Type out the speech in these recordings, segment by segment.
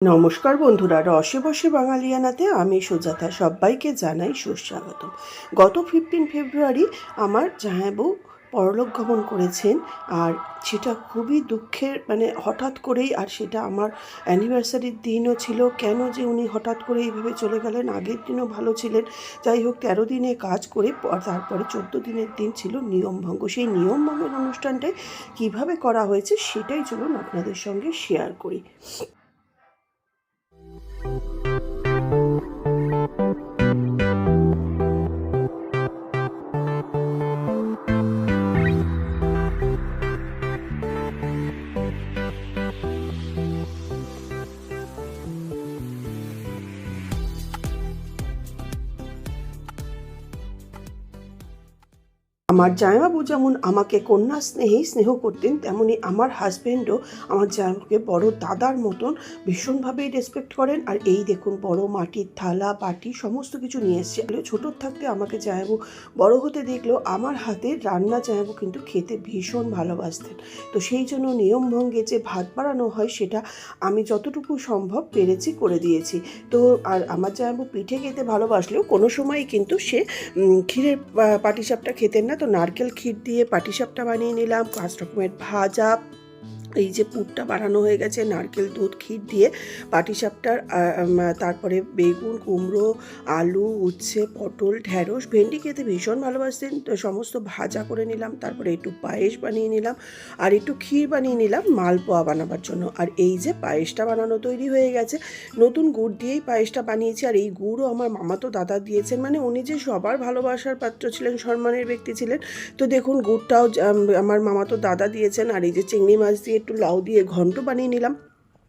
নমস্কার বন্ধুরা, রসে বসে বাঙালিয়ানাতে আমি সুজাতা সবাইকে জানাই সুস্বাগতম। গত ফিফটিন ফেব্রুয়ারি আমার জামাইবু পরলোক গমন করেছেন আর সেটা খুবই দুঃখের মানে হঠাৎ করেই আর সেটা আমার অ্যানিভার্সারির দিনও ছিল। কেন যে উনি হঠাৎ করে এইভাবে চলে গেলেন, আগের দিনও ভালো ছিলেন। যাই হোক, তেরো দিনে কাজ করে তারপরে চোদ্দ দিনের দিন ছিল নিয়মভঙ্গ সেই নিয়মভঙ্গের অনুষ্ঠানটাই কীভাবে করা হয়েছে সেটাই চলুন আপনাদের সঙ্গে শেয়ার করি। Thank you. আমার জামাইবাবু যেমন আমাকে কন্যা স্নেহেই স্নেহ করতেন, তেমনি আমার হাজবেন্ডও আমার জামাইবাবুকে বড় দাদার মতন ভীষণভাবেই রেসপেক্ট করেন। আর এই দেখুন, বড় মাটির থালা, বাটি সমস্ত কিছু নিয়ে এসছে। ছোটোর থাকতে আমাকে জামাইবাবু বড় হতে দেখল, আমার হাতে রান্না জামাইবাবু কিন্তু খেতে ভীষণ ভালোবাসতেন। তো সেই জন্য নিয়মভঙ্গে যে ভাত বাড়ানো হয়, সেটা আমি যতটুকু সম্ভব পেরেছি করে দিয়েছি। তো আর আমার জামাইবাবু পিঠে খেতে ভালোবাসলেও কোনো সময় কিন্তু সে ক্ষীরের পাটিসাপটা খেতেন না। তো নারকেল ক্ষীর দিয়ে পাটিসাপটা বানিয়ে নিলাম পাঁচ রকমের ভাজা এই যে পুরটা বানানো হয়ে গেছে, নারকেল, দুধ, ক্ষীর দিয়ে পাটিসাপটার তারপরে বেগুন, কুমড়ো, আলু, উচ্ছে, পটল, ঢ্যাঁড়স, ভেন্ডি খেতে ভীষণ ভালোবাসতেন। তো সমস্ত ভাজা করে নিলাম, তারপরে একটু পায়েস বানিয়ে নিলাম আর একটু ক্ষীর বানিয়ে নিলাম মালপোয়া বানাবার জন্য। আর এই যে পায়েসটা বানানো তৈরি হয়ে গেছে, নতুন গুড় দিয়েই পায়েসটা বানিয়েছি আর এই গুড়ও আমার মামা তো দাদা দিয়েছেন মানে উনি যে সবার ভালোবাসার পাত্র ছিলেন, সম্মানের ব্যক্তি ছিলেন। তো দেখুন, গুড়টাও আমার মামা তো দাদা দিয়েছেন আর এই যে চিংড়ি মাছ দিয়ে একটু লাউ দিয়ে ঘন্ট বানিয়ে নিলাম।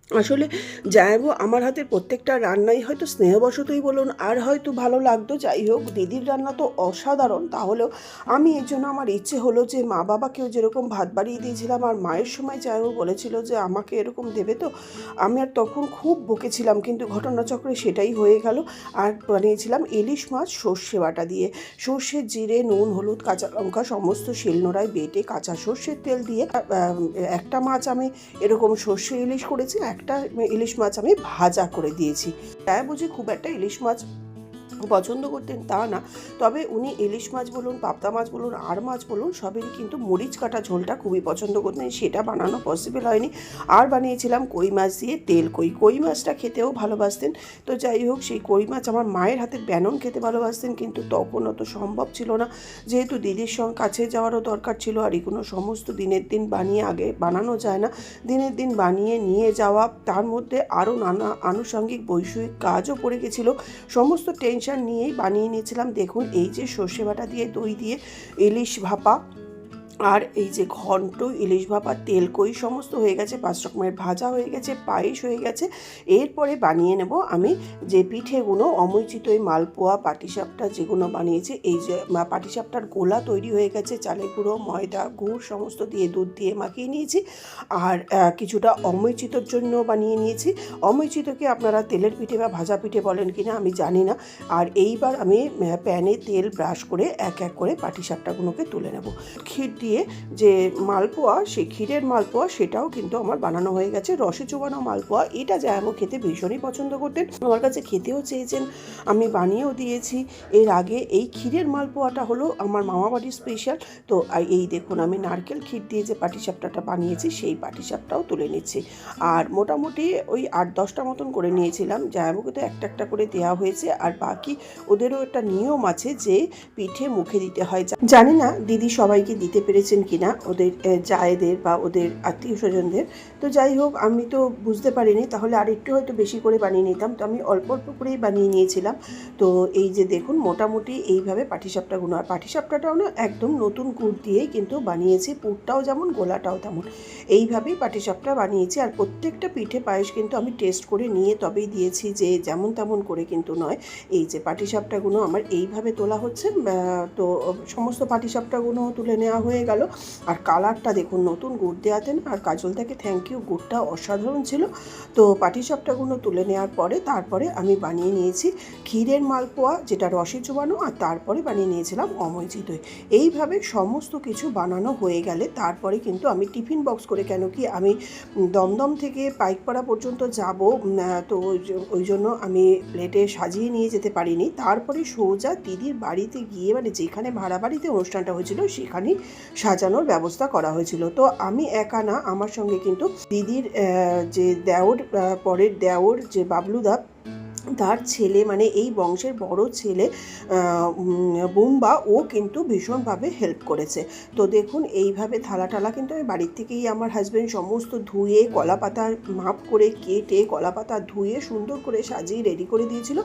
আসলে জায়াবু আমার হাতের প্রত্যেকটা রান্নাই হয়তো স্নেহবশতই বলুন, আর হয়তো ভালো লাগতো। যাই হোক দিদির রান্না তো অসাধারণ। তাহলেও আমি এর জন্য আমার ইচ্ছে হলো যে মা বাবাকেও যেরকম ভাত বাড়িয়ে দিয়েছিলাম, আর মায়ের সময় জায়াবু বলেছিল যে আমাকে এরকম দেবে তো, আমি আর তখন খুব বকেছিলাম কিন্তু ঘটনাচক্রে সেটাই হয়ে গেল। আর বানিয়েছিলাম ইলিশ মাছ, সর্ষে বাটা দিয়ে। সর্ষে জিরে, নুন, হলুদ, কাঁচা লঙ্কা, সমস্ত শিলনোড়ায় বেটে কাঁচা সর্ষের তেল দিয়ে একটা মাছ আমি এরকম সর্ষে ইলিশ করেছি একটা ইলিশ মাছ আমি ভাজা করে দিয়েছি। তাই বুঝি খুব একটা ইলিশ মাছ পছন্দ করতেন তা না। তবে উনি ইলিশ মাছ বলুন, পাবদা মাছ বলুন, আর মাছ বলুন, সবেরই কিন্তু মরিচ কাটা ঝোলটা খুবই পছন্দ করতেন। সেটা বানানো পসিবল হয়নি। আর বানিয়েছিলাম কই মাছ দিয়ে তেল। কই কই মাছটা খেতেও ভালোবাসতেন। তো যাই হোক, সেই কই মাছ আমার মায়ের হাতের ব্যানন খেতে ভালোবাসতেন, কিন্তু তখন অত সম্ভব ছিল না। যেহেতু দিদির সঙ্গে কাছে যাওয়ারও দরকার ছিল, আর এগুলো সমস্ত দিনের দিন বানিয়ে আগে বানানো যায় না। দিনের দিন বানিয়ে নিয়ে যাওয়া, তার মধ্যে আরও নানা আনুষঙ্গিক বৈষয়িক কাজও পড়ে গেছিল। সমস্ত টেনশন নিয়েই বানিয়ে নিয়েছিলাম। দেখুন এই যে সর্ষে বাটা দিয়ে দই দিয়ে ইলিশ ভাপা আর এই যে ঘন্ট, ইলিশ ভাপা তেল কই সমস্ত হয়ে গেছে, পাঁচ রকমের ভাজা হয়ে গেছে, পায়েস হয়ে গেছে। এরপরে বানিয়ে নেব আমি যে পিঠেগুলো অমৈচিত এই মালপোয়া, পাটিসাপটা যেগুলো বানিয়েছি, এই যে পাটিসাপটার গোলা তৈরি হয়ে গেছে, চালের গুঁড়ো, ময়দা, গুড় সমস্ত দিয়ে দুধ দিয়ে মাখিয়ে নিয়েছি। আর কিছুটা অমৈচিতর জন্য বানিয়ে নিয়েছি। অমৈচিতকে আপনারা তেলের পিঠে বা ভাজা পিঠে বলেন কিনা আমি জানি না। আর এইবার আমি প্যানে তেল ব্রাশ করে এক এক করে পাটিসাপটাগুলোকে তুলে নেব। ক্ষীর দিয়ে যে মালপোয়া সেই ক্ষীরের মালপোয়া, সেটাও কিন্তু আমার বানানো হয়ে গেছে। রসে চোবানো মালপোয়া, এটা জায়ামও খেতে ভীষণই পছন্দ করতেন। আমার কাছে খেতেও চেয়েছেন, আমি বানিয়েও দিয়েছি। এর আগে এই ক্ষীরের মালপোয়াটা হলো আমার মামা বাড়ির স্পেশাল তো এই দেখুন, আমি নারকেল ক্ষীর দিয়ে যে পাটিসাপটাটা বানিয়েছি, সেই পাটিসাপটাও তুলে নিচ্ছি। আর মোটামুটি ওই আট, দশটা মতন করে নিয়েছিলাম। জায়ামুকে তো একটা একটা করে দেওয়া হয়েছে। আর বাকি ওদেরও একটা নিয়ম আছে যে পিঠে মুখে দিতে হয়। জানি না, দিদি সবাইকে দিতে পেরেছেন কি না ওদের জায়েদের বা ওদের আত্মীয় স্বজনদের তো যাই হোক, আমি তো বুঝতে পারিনি, তাহলে আর একটু হয়তো বেশি করে বানিয়ে নিতাম। তো আমি অল্প অল্প করেই বানিয়ে নিয়েছিলাম। তো এই যে দেখুন, মোটামুটি এইভাবে পাটিসাপটাগুলো, আর পাটিসাপটাটাও না একদম নতুন গুড় দিয়েই কিন্তু বানিয়েছি। পুরটাও যেমন, গোলাটাও তেমন। এইভাবেই পাটিসাপটা বানিয়েছি। আর প্রত্যেকটা পিঠে পায়েস কিন্তু আমি টেস্ট করে নিয়ে তবেই দিয়েছি যে যেমন তেমন করে কিন্তু নয়। এই যে পাটিসাপটাগুলো আমার এইভাবে তোলা হচ্ছে তো সমস্ত পাটিসাপটাগুলো তুলে নেওয়া হয়ে গেল। আর কালারটা দেখুন, নতুন গুড় দেওয়াতেন আর কাজলটাকে থ্যাংক ইউ গুড়টা অসাধারণ ছিল। তো পাটিসাপটাগুলো তুলে নেওয়ার পরে, তারপরে আমি বানিয়ে নিয়েছি ক্ষীরের মালপোয়া, যেটা রসে চুবানো আর তারপরে বানিয়ে নিয়েছিলাম অমৈজি দই। এইভাবে সমস্ত কিছু বানানো হয়ে গেলে, তারপরে কিন্তু আমি টিফিন বক্স করে কেন কি আমি দমদম থেকে পাইকপাড়া পর্যন্ত যাব তো ওই জন্য আমি প্লেটে সাজিয়ে নিয়ে যেতে পারিনি। তারপরে সোজা দিদির বাড়িতে গিয়ে মানে যেখানে ভাড়া বাড়িতে অনুষ্ঠানটা হয়েছিল, সেখানেই সাজানোর ব্যবস্থা করা হয়েছিল। তো আমি একা না, আমার সঙ্গে কিন্তু দিদির যে দেওর পরের দেওর যে বাবলুদা তার ছেলে মানে এই বংশের বড় ছেলে বুম্বা ও কিন্তু ভীষণভাবে হেল্প করেছে। তো দেখুন এইভাবে থালা টালা কিন্তু আমি বাড়ির থেকেই আমার হাজব্যান্ড সমস্ত ধুয়ে কলা পাতা মাপ করে কেটে কলা পাতা ধুয়ে সুন্দর করে সাজিয়ে রেডি করে দিয়েছিল।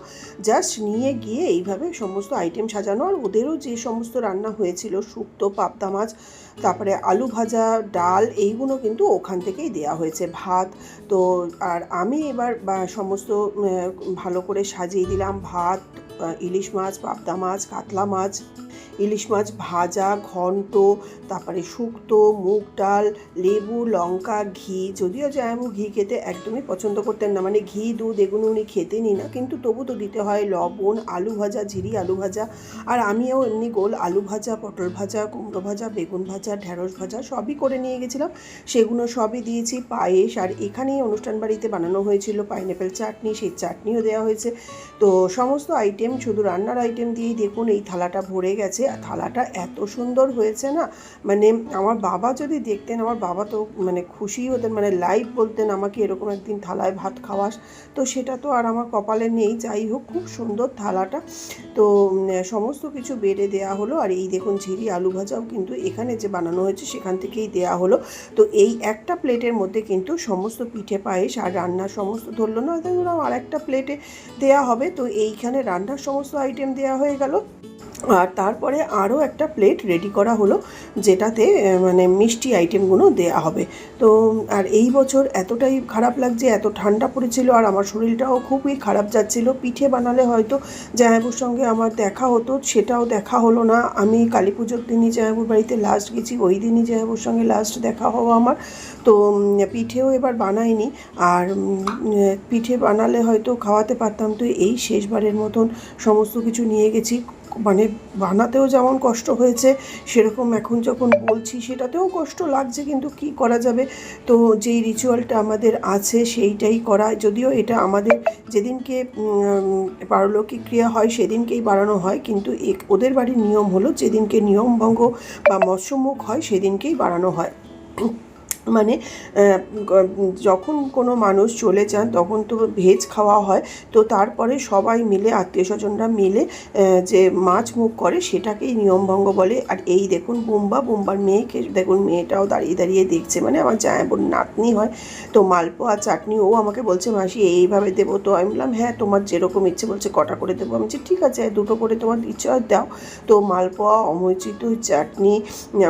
জাস্ট নিয়ে গিয়ে এইভাবে সমস্ত আইটেম সাজানো। আর ওদেরও যে সমস্ত রান্না হয়েছিল শুক্তো পাবদা মাছ তারপরে আলু ভাজা ডাল এইগুলো কিন্তু ওখান থেকেই দেয়া হয়েছে ভাত। তো আর আমি এবার সমস্ত উম, ভালো করে সাজিয়ে দিলাম। ভাত ইলিশ মাছ পাবদা মাছ কাতলা মাছ ইলিশ মাছ ভাজা, ঘন্ট, তারপরে শুক্তো, মুগ ডাল, লেবু, লঙ্কা, ঘি। যদিও জায়ামু ঘি খেতে একদমই পছন্দ করতেন না মানে ঘি, দুধ এগুলো উনি খেতেনই না, কিন্তু তবু তো দিতে হয় লবণ, আলু ভাজা, ঝিরি আলু ভাজা। আর আমিও এমনি গোল আলু ভাজা, পটল ভাজা, কুমড়ো ভাজা, বেগুন ভাজা ঢ্যাঁড়স ভাজা সবই করে নিয়ে গেছিলাম। সেগুলো সবই দিয়েছি, পায়েস, আর এখানেই অনুষ্ঠান বাড়িতে বানানো হয়েছিল পাইনঅ্যাপেল চাটনি, সেই চাটনিও দেওয়া হয়েছে। তো সমস্ত আইটেম শুধু রান্নার আইটেম দিয়েই দেখুন, এই থালাটা ভরে গেছে। আর থালাটা এত সুন্দর হয়েছে না? মানে আমার বাবা যদি দেখতেন, আমার বাবা তো মানে খুশি হতেন মানে লাইভ বলতেন আমাকে এরকম একদিন থালায় ভাত খাওয়াস। তো সেটা তো আর আমার কপালে নেই। যাই হোক, খুব সুন্দর থালাটা। তো সমস্ত কিছু বেড়ে দেওয়া হলো। আর এই দেখুন, ঝিরি আলু ভাজাও কিন্তু এখানে যে বানানো হয়েছে, সেখান থেকেই দেওয়া হলো। তো এই একটা প্লেটের মধ্যে কিন্তু সমস্ত পিঠে পায়েস আর রান্নার সমস্ত ধরলো না? আর একটা প্লেটে দেওয়া হবে। তো এইখানে রান্নার সমস্ত আইটেম দেওয়া হয়ে গেল। আর তারপরে আরও একটা প্লেট রেডি করা হলো, যেটাতে মানে মিষ্টি আইটেমগুলো দেয়া হবে। তো, আর এই বছর এতটাই খারাপ লাগছে, এত ঠান্ডা পড়েছিল, আর আমার শরীরটাও খুবই খারাপ যাচ্ছিল। পিঠে বানালে হয়তো জামাইবুর সঙ্গে আমার দেখা হতো, সেটাও দেখা হলো না। আমি কালী পুজোর দিনই জামাইবুর বাড়িতে লাস্ট গেছি, ওই দিনই জামাইবুর সঙ্গে লাস্ট দেখা হওয়া আমার। তো পিঠেও এবার বানাইনি, আর পিঠে বানালে হয়তো খাওয়াতে পারতাম। তো এই শেষবারের মতন সমস্ত কিছু নিয়ে গেছি। মানে বানাতেও যেমন কষ্ট হয়েছে, সেরকম এখন যখন বলছি সেটাতেও কষ্ট লাগছে কিন্তু কি করা যাবে? তো যেই রিচুয়ালটা আমাদের আছে সেইটাই করা, যদিও এটা আমাদের যেদিনকে পারলৌকিক ক্রিয়া হয় সেদিনকেই বাড়ানো হয়, কিন্তু ওদের বাড়ির নিয়ম হলো যেদিনকে নিয়মভঙ্গ বা মৎস্যমুখ হয় সেদিনকেই বাড়ানো হয়। মানে যখন কোনো মানুষ চলে যান তখন তো ভেজ খাওয়া হয়। তো তারপরে সবাই মিলে আত্মীয় স্বজনরা মিলে যে মাছ মুখ করে সেটাকেই নিয়মভঙ্গ বলে। আর এই দেখুন বুম্বা, বুম্বার মেয়েকে দেখুন মেয়েটাও দাঁড়িয়ে দাঁড়িয়ে দেখছে। মানে আমার জায়াবোর নাতনি হয়। তো মালপোয়া চাটনি, ও আমাকে বলছে, মাসি, এইভাবে দেবো তো। আমি বললাম হ্যাঁ তোমার যেরকম ইচ্ছে বলছে, কটা করে দেবো? আমি বলছি, ঠিক আছে, দুটো করে তোমার ইচ্ছে দাও। তো মালপোয়া অমৈচিত চাটনি,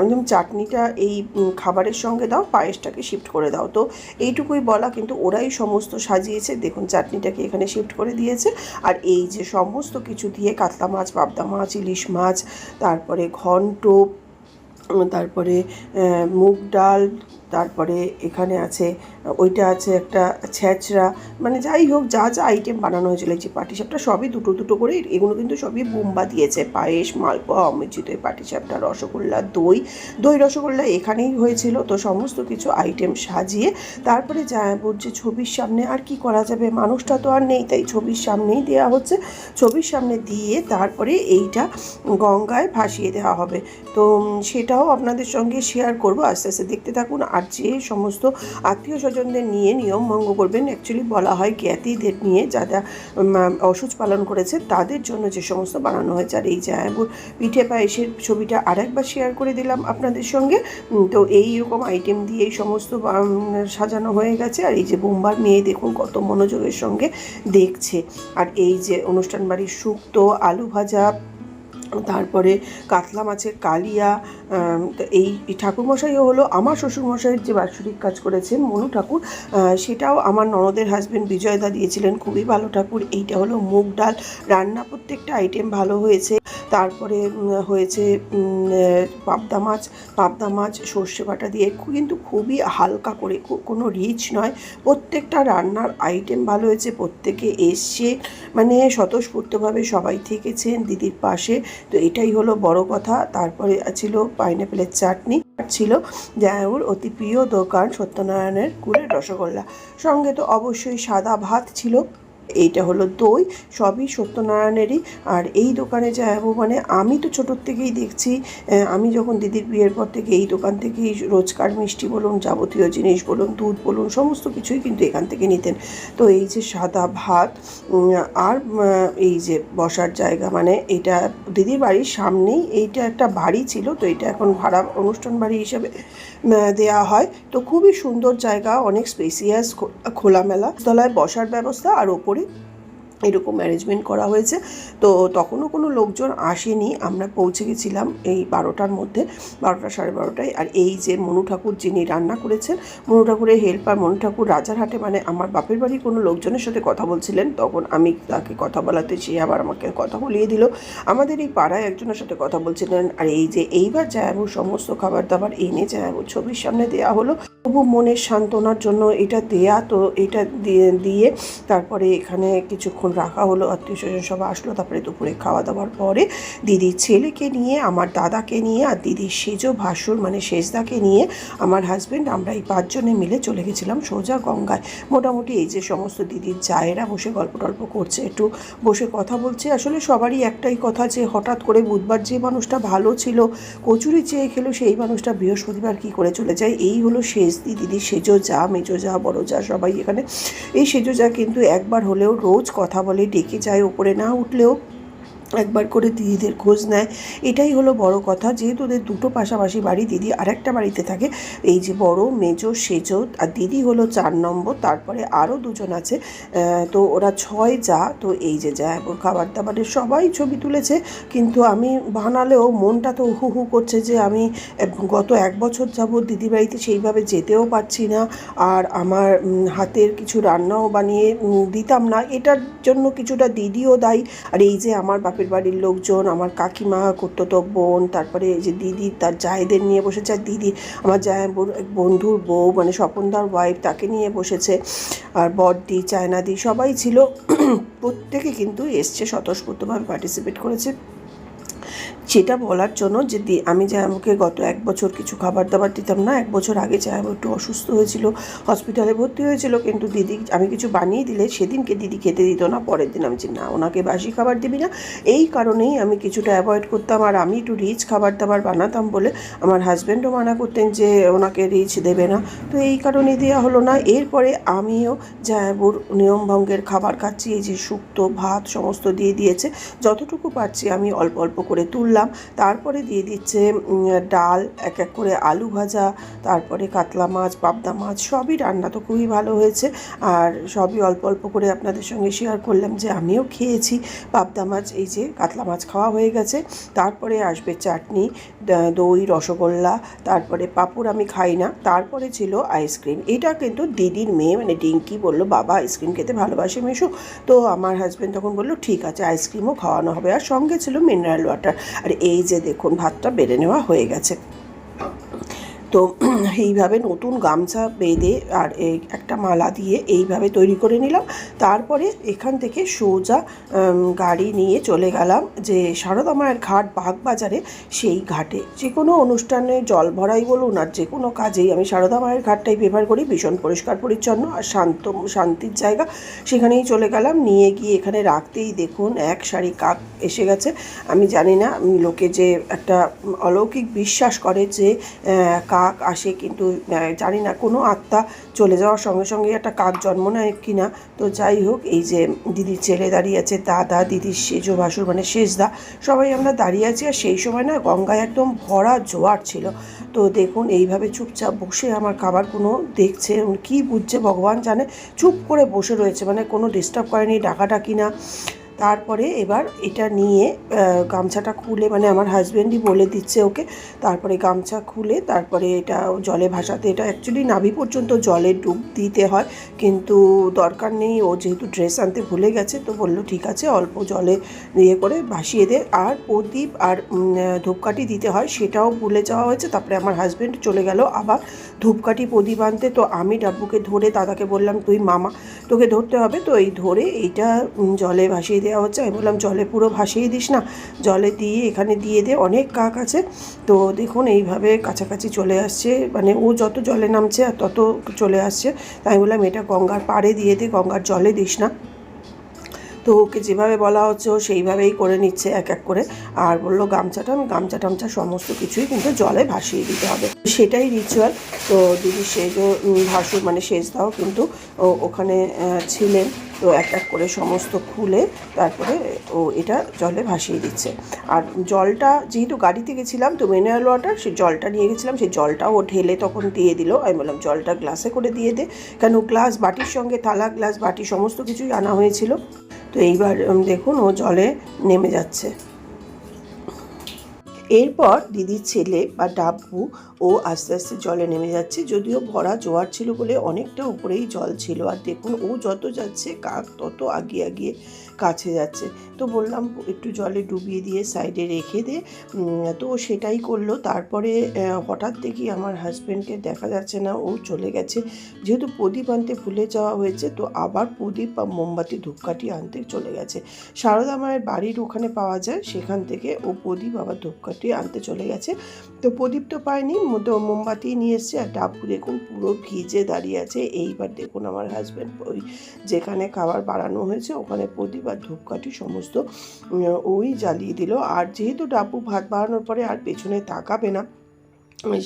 আমি চাটনিটা এই খাবারের সঙ্গে দাও পায়েসটাকে শিফট করে দাও। তো এইটুকুই বলা, কিন্তু ওরাই সমস্ত সাজিয়েছে। দেখুন, চাটনিটাকে এখানে শিফট করে দিয়েছে। আর এই যে সমস্ত কিছু দিয়ে কাতলা মাছ, পাবদা মাছ, ইলিশ মাছ, তারপরে ঘন্ট তারপরে মুগ ডাল তারপরে এখানে আছে, ওইটা আছে একটা ছ্যাঁচড়া মানে যাই হোক, যা যা আইটেম বানানো হয়েছিল যে পাটিসাপটা সবই দুটো দুটো করে, এগুলো কিন্তু সবই বোম্বা দিয়েছে। পায়েস, মালপোয়া অমিচিত এই পাটিসাপটা, রসগোল্লা, দই। দই, রসগোল্লা এখানেই হয়েছিল, তো সমস্ত কিছু আইটেম সাজিয়ে তারপরে যে ছবির সামনে, আর কি করা যাবে? মানুষটা তো আর নেই, তাই ছবির সামনেই দেওয়া হচ্ছে। ছবির সামনে দিয়ে তারপরে এইটা গঙ্গায় ভাসিয়ে দেওয়া হবে। তো সেটাও আপনাদের সঙ্গে শেয়ার করব। আস্তে আস্তে দেখতে থাকুন। আর যে সমস্ত আত্মীয় স্বজনদের নিয়ে নিয়ম ভঙ্গ করবেন অ্যাকচুয়ালি বলা হয় জ্ঞাতিদের নিয়ে যারা অসুচ পালন করেছে, তাদের জন্য যে সমস্ত বানানো হয়েছে। আর এই জায়াবুর পিঠে পায়েসের ছবিটা আরেকবার শেয়ার করে দিলাম আপনাদের সঙ্গে। তো এই রকম আইটেম দিয়ে এই সমস্ত সাজানো হয়ে গেছে। আর এই যে বোম্বার মেয়ে দেখুন কত মনোযোগের সঙ্গে দেখছে। আর এই যে অনুষ্ঠান বাড়ির শুক্তো, আলু ভাজা তারপরে কাতলা মাছের কালিয়া এই ঠাকুরমশাইও হলো, আমার শ্বশুরমশাইয়ের যে বাৎসরিক কাজ করেছেন মনু ঠাকুর সেটাও আমার ননদের হাজব্যান্ড বিজয়দা দিয়েছিলেন, খুবই ভালো ঠাকুর, এইটা হলো মুগ ডাল, রান্না প্রত্যেকটা আইটেম ভালো হয়েছে। তারপরে হয়েছে পাবদা মাছ। পাবদা মাছ সর্ষে বাটা দিয়ে কিন্তু খুবই হালকা করে কোনো রিচ নয়। প্রত্যেকটা রান্নার আইটেম ভালো হয়েছে, প্রত্যেকে এসছে মানে স্বতঃস্ফূর্তভাবে সবাই থেকেছেন দিদির পাশে। তো এটাই হলো বড় কথা। তারপরে ছিল পাইনাপেলের চাটনি। ছিল জায়ুর অতি প্রিয় দোকান সত্যনারায়ণের কুলের রসগোল্লা। সঙ্গে তো অবশ্যই সাদা ভাত ছিল। এইটা হলো দই, সবই সত্যনারায়ণেরই। আর এই দোকানে যাব মানে আমি তো ছোটোর থেকেই দেখছি আমি যখন দিদির বিয়ের পর থেকে এই দোকান থেকেই রোজকার মিষ্টি বলুন, যাবতীয় জিনিস বলুন, দুধ বলুন, সমস্ত কিছুই কিন্তু এখান থেকে নিতেন। তো এই যে সাদা ভাত আর এই যে বসার জায়গা মানে এটা দিদির বাড়ির সামনেই, এইটা একটা বাড়ি ছিল, তো এটা এখন ভাড়া অনুষ্ঠান বাড়ি হিসেবে দেয়া হয়। তো খুবই সুন্দর জায়গা, অনেক স্পেসিয়াস খোলামেলা। তলায় বসার ব্যবস্থা, আর ওপরে করে এরকম অ্যারেঞ্জমেন্ট করা হয়েছে। তো তখনও কোনো লোকজন আসেনি। আমরা পৌঁছে গেছিলাম এই বারোটার মধ্যে, বারোটা সাড়ে বারোটায়। আর এই যে মনু ঠাকুর যিনি রান্না করেছেন, মনু ঠাকুরের হেল্পার মনু ঠাকুর রাজারহাটে মানে আমার বাপের বাড়ির কোনো লোকজনের সাথে কথা বলছিলেন, তখন আমি তাকে কথা বলাতে সে আবার আমাকে কথা বলিয়ে দিল। আমাদের এই পাড়ায় একজনের সাথে কথা বলছিলেন, আর এই যে এইবার জায়াবু সমস্ত খাবার দাবার এনে জায়াবু ছবির সামনে দেয়া হলো। তবু মনের সান্ত্বনার জন্য এটা দেয়া, তো এটা দিয়ে দিয়ে তারপরে এখানে কিছুক্ষণ রাখা হলো, আত্মীয় স্বজন সব আসলো, তারপরে দুপুরে খাওয়া দাওয়ার পরে দিদির ছেলেকে নিয়ে, আমার দাদাকে নিয়ে আর দিদির সেজ ভাসুর মানে সেজদাকে নিয়ে আমার হাজব্যান্ড আমরা এই পাঁচজনে মিলে চলে গেছিলাম সোজা গঙ্গায়। মোটামুটি এই যে সমস্ত দিদির জায়েরা বসে গল্প টল্প করছে, একটু বসে কথা বলছে। আসলে সবারই একটাই কথা যে, হঠাৎ করে বুধবার যে মানুষটা ভালো ছিল, কচুরি চেয়ে খেলো, সেই মানুষটা বৃহস্পতিবার কি করে চলে যায়? এই হলো শেষ দিদি সেজো যা, মেজো যা, বড় যা, সবাই এখানে। এই সেজো যা কিন্তু একবার হলেও রোজ কথা বলে ডেকে যায় ওপরে না উঠলেও একবার করে দিদিদের খোঁজ নেয়। এটাই হলো বড় কথা। যেহেতু ওদের দুটো পাশাপাশি বাড়ি, দিদি আরেকটা বাড়িতে থাকে। এই যে বড়, মেজো, সেজো আর দিদি হলো চার নম্বর, তারপরে আরও দুজন আছে। তো ওরা ছয় যা, তো এই যে যা এখন খাবার দাবারের সবাই ছবি তুলেছে। কিন্তু আমি বানালেও মনটা তো হু হু করছে যে আমি গত এক বছর যাবৎ দিদি বাড়িতে সেইভাবে যেতেও পারছি না। আর আমার হাতের কিছু রান্নাও বানিয়ে দিতাম না। এটার জন্য কিছুটা দিদিও দায়ী। আর এই যে আমার বাপের বাড়ির লোকজন, আমার কাকিমা করতো তো বোন, তারপরে এই যে দিদি, তার জায়েদের নিয়ে বসেছে। আর দিদি, আমার জায় বোন- বন্ধুর বউ মানে স্বপনদার ওয়াইফ তাকে নিয়ে বসেছে। আর বড়দি, চায়নাদি, সবাই ছিল। প্রত্যেকে কিন্তু এসছে, স্বতঃস্ফূর্তভাবে পার্টিসিপেট করেছে। সেটা বলার জন্য যে আমি আমাকে গত এক বছর কিছু খাবার দাবার দিতাম না, এক বছর আগে জায়ামু একটু অসুস্থ হয়েছিল, হসপিটালে ভর্তি হয়েছিল, কিন্তু দিদি আমি কিছু বানিয়ে দিলে সেদিনকে দিদি খেতে দিত না, পরের দিন আমি যে না, ওনাকে বাসি খাবার দিবি না। এই কারণেই আমি কিছুটা অ্যাভয়েড করতাম আর আমি একটু রিচ খাবার দাবার বানাতাম বলে আমার হাজব্যান্ডও মানা করতেন যে ওনাকে রিচ দেবে না। তো এই কারণে দেওয়া হলো না। এরপরে আমিও জায়াবুর নিয়মভঙ্গের খাবার খাচ্ছি, এই যে শুক্তো, ভাত সমস্ত দিয়ে দিয়েছে। যতটুকু পারছি আমি অল্প অল্প করে তুললাম। তারপরে দিয়ে দিচ্ছে ডাল, এক এক করে আলু ভাজা, তারপরে কাতলা মাছ, পাবদা মাছ, সবই রান্না তো খুবই ভালো হয়েছে। আর সবই অল্প অল্প করে আপনাদের সঙ্গে শেয়ার করলাম যে আমিও খেয়েছি পাবদা মাছ, এই যে কাতলা মাছ খাওয়া হয়ে গেছে। তারপরে আসবে চাটনি দই, রসগোল্লা, তারপরে পাঁপড় আমি খাই না। তারপরে ছিল আইসক্রিম এটা কিন্তু দিদির মেয়ে মানে ডিঙ্কি বলল, বাবা আইসক্রিম খেতে ভালোবাসে মেশো। তো আমার হাজব্যান্ড তখন বলল, ঠিক আছে আইসক্রিমও খাওয়ানো হবে। আর সঙ্গে ছিল মিনারেল ওয়াটার আর এই যে দেখুন ভাতটা বেড়ে নেওয়া হয়ে গেছে। তো এইভাবে নতুন গামছা বেঁধে আর একটা মালা দিয়ে এইভাবে তৈরি করে নিলাম। তারপরে এখান থেকে সোজা গাড়ি নিয়ে চলে গেলাম যে সারদা মায়ের ঘাট বাগবাজারে। সেই ঘাটে যে কোনো অনুষ্ঠানে জল ভরাই বলুন আর যে কোনো কাজেই আমি সারদা মায়ের ঘাটটাই ব্যবহার করি। ভীষণ পরিষ্কার পরিচ্ছন্ন আর শান্ত শান্তির জায়গা। সেখানেই চলে গেলাম। নিয়ে গিয়ে এখানে রাখতেই দেখুন এক সারি কাক এসে গেছে। আমি জানি না লোকে যে একটা অলৌকিক বিশ্বাস করে যে আহ, কাক আসে কিন্তু জানি না কোনো আত্মা চলে যাওয়ার সঙ্গে সঙ্গে একটা কাক জন্ম নেয় কিনা। তো যাই হোক, এই যে দিদির ছেলে দাঁড়িয়ে আছে, দাদা দিদির সেজ, ভাসুর মানে শেষদা সবাই আমরা দাঁড়িয়ে আছি আর সেই সময় না গঙ্গায় একদম ভরা জোয়ার ছিল। তো দেখুন, এইভাবে চুপচাপ বসে আমার খাবারগুলো দেখছে কি বুঝছে, ভগবান জানে, চুপ করে বসে রয়েছে মানে কোনো ডিস্টার্ব করেনি, ডাকাডাকি না। তারপরে এবার এটা নিয়ে গামছাটা খুলে মানে আমার হাজব্যান্ডই বলে দিচ্ছে ওকে, তারপরে গামছা খুলে, তারপরে এটা জলে ভাসাতে, এটা অ্যাকচুয়ালি নাভি পর্যন্ত জলে ডুব দিতে হয়, কিন্তু দরকার নেই, ও যেহেতু ড্রেস আনতে ভুলে গেছে, তো বলল ঠিক আছে, অল্প জলে ইয়ে করে ভাসিয়ে দে। আর প্রদীপ আর ধূপকাঠি দিতে হয়, সেটাও ভুলে যাওয়া হয়েছে, তারপরে আমার হাজব্যান্ড চলে গেল, আবার ধূপকাঠি প্রদীপ আনতে, তো আমি ডাব্বুকে ধরে দাদাকে বললাম, তুই মামা, তোকে ধরতে হবে। তো এই ধরে এইটা জলে ভাসিয়ে দেওয়া হচ্ছে। আমি বললাম, জলে পুরো ভাসিয়ে দিস না। জলে দিয়ে এখানে দিয়ে দে, অনেক কাক আছে। তো দেখুন, এইভাবে কাছাকাছি চলে আসছে। মানে ও যত জলে নামছে আর তত চলে আসছে। তাই বললাম, এটা গঙ্গার পাড়ে দিয়ে দে, গঙ্গার জলে দিস না। তো ওকে যেভাবে বলা হচ্ছে ও সেইভাবেই করে নিচ্ছে এক এক করে। আর বলল গামছাটা আমি গামছা টামছা সমস্ত কিছুই কিন্তু জলে ভাসিয়ে দিতে হবে। সেটাই রিচুয়াল তো দিদি উম, ভাসুর মানে সেজদাও কিন্তু ওখানে ছিলেন। তো এক এক করে সমস্ত খুলে তারপরে ও এটা জলে ভাসিয়ে দিচ্ছে। আর জলটা যেহেতু গাড়িতে গেছিলাম তো মিনারেল ওয়াটার সেই জলটা নিয়ে গেছিলাম সেই জলটা ও ঢেলে তখন দিয়ে দিল। আমি বললাম জলটা গ্লাসে করে দিয়ে দে। কেন গ্লাস বাটির সঙ্গে থালা গ্লাস বাটি সমস্ত কিছুই আনা হয়েছিল। তো এইবার দেখুন, ও জলে নেমে যাচ্ছে। এরপর দিদির ছেলে বা ডাব্বু, ও আস্তে আস্তে জলে নেমে যাচ্ছে। যদিও ভরা জোয়ার ছিল বলে অনেকটা উপরেই জল ছিল। আর দেখুন, ও যত যাচ্ছে, কাক তত আগিয়ে আগিয়ে কাছে যাচ্ছে। তো বললাম, একটু জলে ডুবিয়ে দিয়ে সাইডে রেখে দে। তো সেটাই করল। তারপরে হঠাৎ দেখি আমার হাজব্যান্ডকে দেখা যাচ্ছে না, ও চলে গেছে। যেহেতু প্রদীপ আনতে ভুলে যাওয়া হয়েছে, তো আবার প্রদীপ বা মোমবাতি ধূপকাঠি আনতে চলে গেছে। সারদা মায়ের বাড়ির ওখানে পাওয়া যায়, সেখান থেকে ও প্রদীপ আবার ধূপকাঠি আনতে চলে গেছে। তো প্রদীপ তো পায়নি মধ্যে মোমবাতি নিয়ে এসছে আর ডাব্বু দেখুন পুরো ভিজে দাঁড়িয়ে আছে। এইবার দেখুন আমার হাজব্যান্ড ওই যেখানে খাবার বাড়ানো হয়েছে, ওখানে প্রদীপ আর ধূপকাঠি সমস্ত ওই জ্বালিয়ে দিল। আর যেহেতু ডাবু ভাত বাড়ানোর পরে আর পেছনে তাকাবে না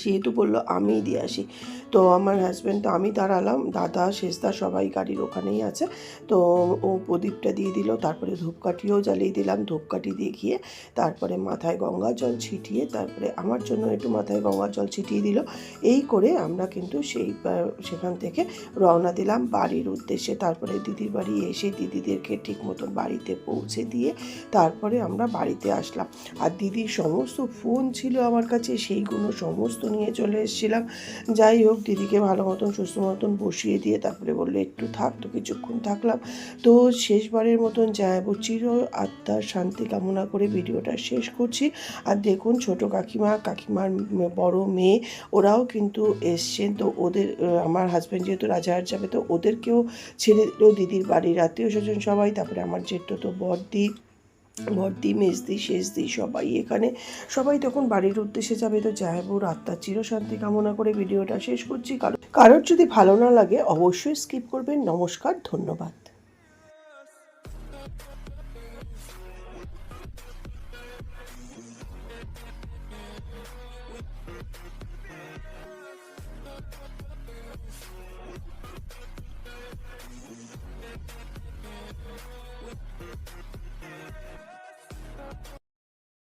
সেহেতু বলল, আমিই দিয়ে আসি। তো আমার হাজব্যান্ড তো আমি দাঁড়ালাম। দাদা, শেষদা সবাই গাড়ির ওখানেই আছে। তো ও প্রদীপটা দিয়ে দিল, তারপরে ধূপকাঠিও জ্বালিয়ে দিলাম। ধূপকাঠি দিয়ে গিয়ে তারপরে মাথায় গঙ্গা জল ছিটিয়ে তারপরে আমার জন্য একটু মাথায় গঙ্গা জল ছিটিয়ে দিল। এই করে আমরা কিন্তু সেই সেখান থেকে রওনা দিলাম। বাড়ির উদ্দেশ্যে তারপরে দিদির বাড়ি এসে দিদিদেরকে ঠিক মতন বাড়িতে পৌঁছে দিয়ে তারপরে আমরা বাড়িতে আসলাম। আর দিদির সমস্ত ফোন ছিল আমার কাছে, সেইগুলো সমস্ত নিয়ে চলে এসেছিলাম। যাই হোক দিদিকে ভালো মতন, সুস্থ মতন বসিয়ে দিয়ে তারপরে বলল, একটু থাক, তো কিছুক্ষণ থাকলাম। তো শেষবারের মতন জায়াবু চির আত্মার শান্তি কামনা করে ভিডিওটা শেষ করছি। আর দেখুন, ছোট কাকিমা, কাকিমার বড় মেয়ে, ওরাও কিন্তু এসছেন। তো ওদের, আমার হাজব্যান্ড যেহেতু রাজাহাট যাবে, তো ওদেরকেও ছেড়ে দিল দিদির বাড়ির আত্মীয় স্বজন সবাই। তারপরে আমার জেঠতো তো বড়দি বর্দি মেজদি শেষদি সবাই এখানে। সবাই তখন বাড়ির উদ্দেশ্যে যাবে তো যাই জাহেবুর আত্মার চিরশান্তি কামনা করে ভিডিওটা শেষ করছি। কারও কারোর যদি ভালো না লাগে অবশ্যই স্কিপ করবেন। নমস্কার, ধন্যবাদ।